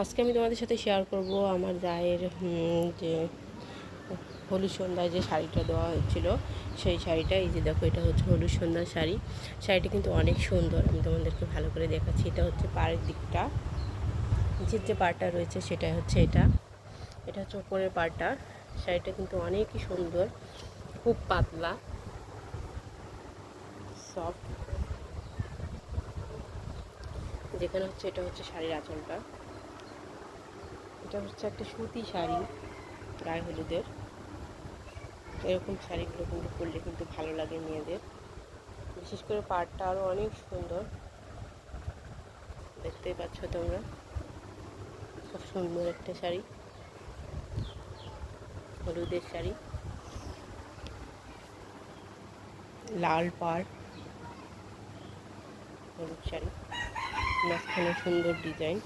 আজকে আমি তোমাদের সাথে শেয়ার করব আমার উম, যে হলুদ সন্ধ্যায় যে শাড়িটা দেওয়া হয়েছিল সেই শাড়িটা। এই যে দেখো এটা হচ্ছে হলুদ সন্ধ্যার শাড়ি। শাড়িটা কিন্তু অনেক সুন্দর আমি তোমাদেরকে ভালো করে দেখাচ্ছি। এটা হচ্ছে পাড়ের দিকটা। নিচের যে পাড়টা রয়েছে সেটা হচ্ছে এটা। এটা হচ্ছে ওপরের পাড়টা। শাড়িটা কিন্তু অনেকই সুন্দর খুব পাতলা। সফট যেখানে হচ্ছে এটা হচ্ছে শাড়ির আঁচলটা। এটা হচ্ছে একটা সুতি শাড়ি, গায়ে হলুদের। এরকম শাড়িগুলো কিন্তু পরলে কিন্তু ভালো লাগে মেয়েদের। বিশেষ করে পাড়টা আরও অনেক সুন্দর। দেখতেই পাচ্ছ তোমরা। খুব সুন্দর একটা শাড়ি। হলুদের শাড়ি। লাল পাড়। হলুদ শাড়ি। মাঝখানে সুন্দর ডিজাইন।